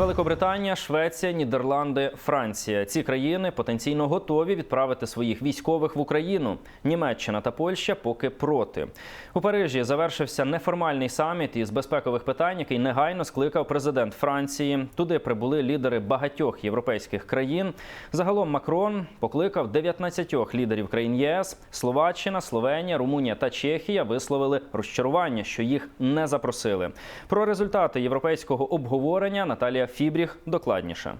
Великобританія, Швеція, Нідерланди, Франція. Ці країни потенційно готові відправити своїх військових в Україну. Німеччина та Польща поки проти. У Парижі завершився неформальний саміт із безпекових питань, який негайно скликав президент Франції. Туди прибули лідери багатьох європейських країн. Загалом Макрон покликав 19 лідерів країн ЄС. Словаччина, Словенія, Румунія та Чехія висловили розчарування, що їх не запросили. Про результати європейського обговорення Наталія Фібріх докладніше.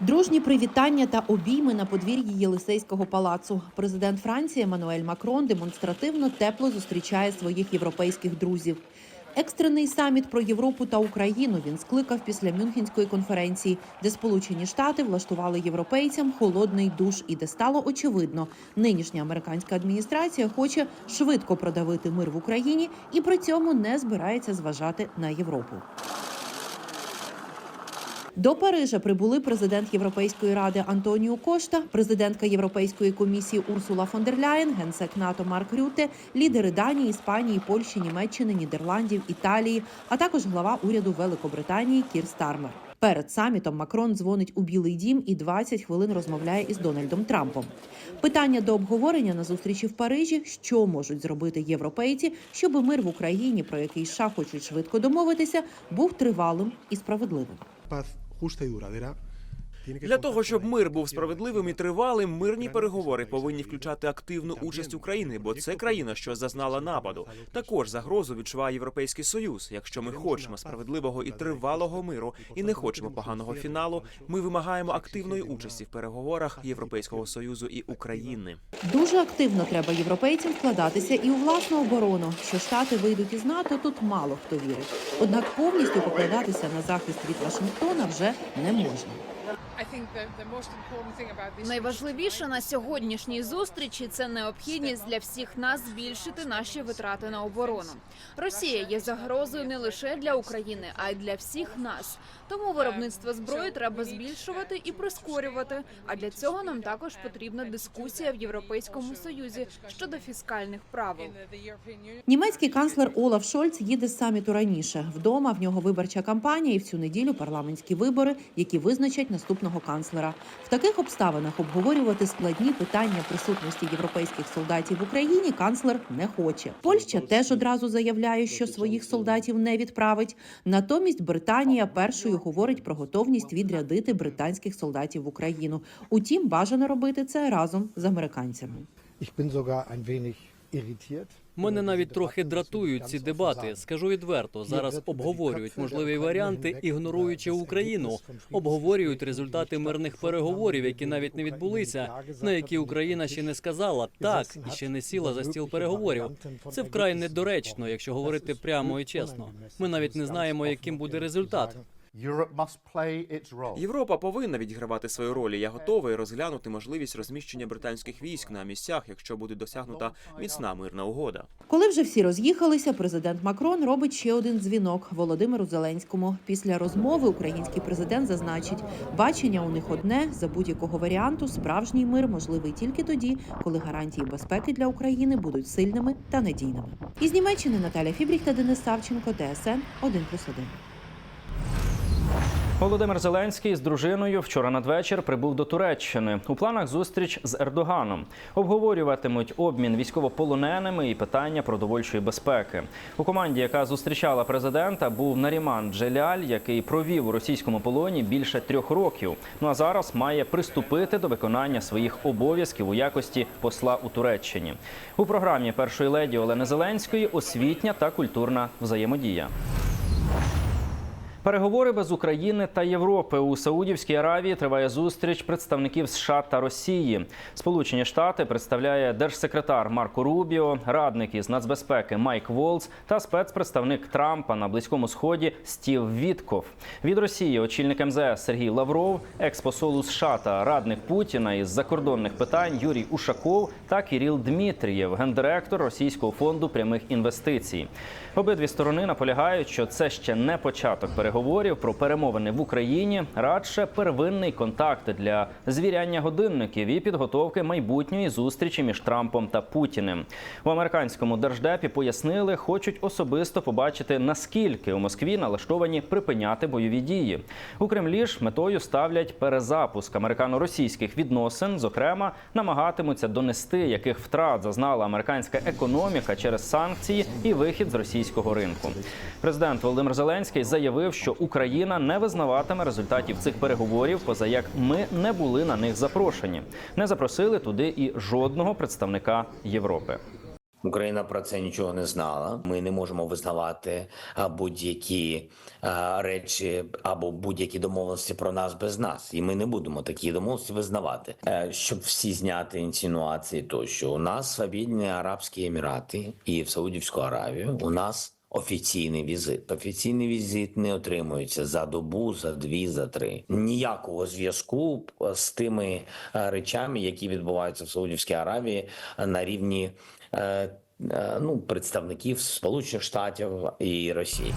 Дружні привітання та обійми на подвір'ї Єлисейського палацу. Президент Франції Еммануель Макрон демонстративно тепло зустрічає своїх європейських друзів. Екстрений саміт про Європу та Україну він скликав після Мюнхенської конференції, де Сполучені Штати влаштували європейцям холодний душ, і де стало очевидно, нинішня американська адміністрація хоче швидко продавити мир в Україні і при цьому не збирається зважати на Європу. До Парижа прибули президент Європейської ради Антоніо Кошта, президентка Європейської комісії Урсула фон дер Ляєн, генсек НАТО Марк Рюте, лідери Данії, Іспанії, Польщі, Німеччини, Нідерландів, Італії, а також глава уряду Великобританії Кір Стармер. Перед самітом Макрон дзвонить у Білий Дім і 20 хвилин розмовляє із Дональдом Трампом. Питання до обговорення на зустрічі в Парижі: що можуть зробити європейці, щоб мир в Україні, про який США хочуть швидко домовитися, був тривалим і справедливим. justa y duradera Для того, щоб мир був справедливим і тривалим, мирні переговори повинні включати активну участь України, бо це країна, що зазнала нападу. Також загрозу відчуває європейський союз. Якщо ми хочемо справедливого і тривалого миру і не хочемо поганого фіналу, ми вимагаємо активної участі в переговорах Європейського союзу і України. Дуже активно треба європейцям вкладатися і у власну оборону. Що штати вийдуть із НАТО, тут мало хто вірить. Однак повністю покладатися на захист від Вашингтона вже не можна. Найважливіше на сьогоднішній зустрічі це необхідність для всіх нас збільшити наші витрати на оборону. Росія є загрозою не лише для України, а й для всіх нас. Тому виробництво зброї треба збільшувати і прискорювати. А для цього нам також потрібна дискусія в Європейському Союзі щодо фіскальних правил. Німецький канцлер Олаф Шольц їде з саміту раніше. Вдома в нього виборча кампанія, і в цю неділю парламентські вибори, які визначать наступного канцлера. В таких обставинах обговорювати складні питання присутності європейських солдатів в Україні канцлер не хоче. Польща теж одразу заявляє, що своїх солдатів не відправить. Натомість Британія першою говорить про готовність відрядити британських солдатів в Україну. Утім, бажано робити це разом з американцями. Ich bin sogar ein wenig irritiert. Мене навіть трохи дратують ці дебати. Скажу відверто, зараз обговорюють можливі варіанти, ігноруючи Україну. Обговорюють результати мирних переговорів, які навіть не відбулися, на які Україна ще не сказала так і ще не сіла за стіл переговорів. Це вкрай недоречно, якщо говорити прямо і чесно. Ми навіть не знаємо, яким буде результат. Europe must play its role. Європа повинна відігравати свою роль. і Я готовий розглянути можливість розміщення британських військ на місцях, якщо буде досягнута міцна мирна угода. Коли вже всі роз'їхалися, президент Макрон робить ще один дзвінок Володимиру Зеленському. Після розмови український президент зазначить, бачення у них одне за будь-якого варіанту. Справжній мир можливий тільки тоді, коли гарантії безпеки для України будуть сильними та надійними. Із Німеччини Наталя Фібріх та Денис Савченко, ТСН 1+,1. Володимир Зеленський з дружиною вчора надвечір прибув до Туреччини. У планах зустріч з Ердоганом. Обговорюватимуть обмін військовополоненими і питання продовольчої безпеки. У команді, яка зустрічала президента, був Наріман Джеляль, який провів у російському полоні більше трьох років. Ну а зараз має приступити до виконання своїх обов'язків у якості посла у Туреччині. У програмі першої леді Олени Зеленської освітня та культурна взаємодія. Переговори без України та Європи у Саудівській Аравії триває зустріч представників США та Росії. Сполучені Штати представляє держсекретар Марко Рубіо, радник із нацбезпеки Майк Волц та спецпредставник Трампа на близькому сході Стів Вітков. Від Росії очільник МЗС Сергій Лавров, експосол у США та радник Путіна із закордонних питань Юрій Ушаков та Кіріл Дмитрієв, гендиректор Російського фонду прямих інвестицій. Обидві сторони наполягають, що це ще не початок переговорів переговорів про перемовини в Україні радше первинний контакт для звіряння годинників і підготовки майбутньої зустрічі між Трампом та Путіним. У американському держдепі пояснили, хочуть особисто побачити наскільки у Москві налаштовані припиняти бойові дії. У Кремлі ж метою ставлять перезапуск американо-російських відносин. Зокрема, намагатимуться донести, яких втрат зазнала американська економіка через санкції і вихід з російського ринку. Президент Володимир Зеленський заявив, що Україна не визнаватиме результатів цих переговорів, поза як ми не були на них запрошені. Не запросили туди і жодного представника Європи. Україна про це нічого не знала. Ми не можемо визнавати будь-які речі або будь-які домовленості про нас без нас, і ми не будемо такі домовленості визнавати, Е, щоб всі зняти інсинуації. Тощо у нас в Арабські Емірати і в Саудівську Аравію. У нас Офіційний візит. Офіційний візит не отримується за добу, за дві, за три. Ніякого зв'язку з тими е, речами, які відбуваються в Саудівській Аравії е, на рівні е, е, ну, представників Сполучених Штатів і Росії.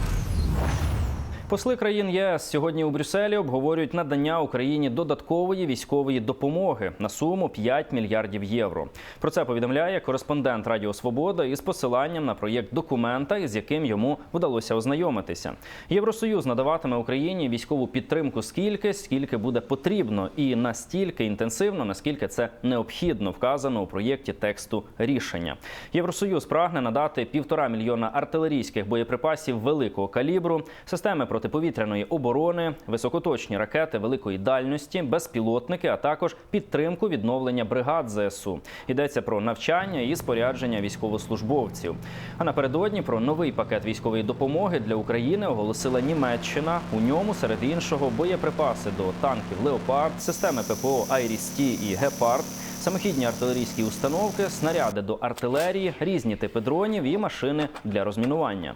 Посли країн ЄС сьогодні у Брюсселі обговорюють надання Україні додаткової військової допомоги на суму 5 мільярдів євро. Про це повідомляє кореспондент Радіо Свобода із посиланням на проєкт документа, із яким йому вдалося ознайомитися. Євросоюз надаватиме Україні військову підтримку скільки, скільки буде потрібно, і настільки інтенсивно, наскільки це необхідно, вказано у проєкті тексту рішення. Євросоюз прагне надати півтора мільйона артилерійських боєприпасів великого калібру, системи протиповітряної оборони, високоточні ракети великої дальності, безпілотники, а також підтримку відновлення бригад ЗСУ. Йдеться про навчання і спорядження військовослужбовців. А напередодні про новий пакет військової допомоги для України оголосила Німеччина. У ньому, серед іншого, боєприпаси до танків Леопард, системи ППО Айріс-Ті і Гепард. Самохідні артилерійські установки, снаряди до артилерії, різні типи дронів і машини для розмінування.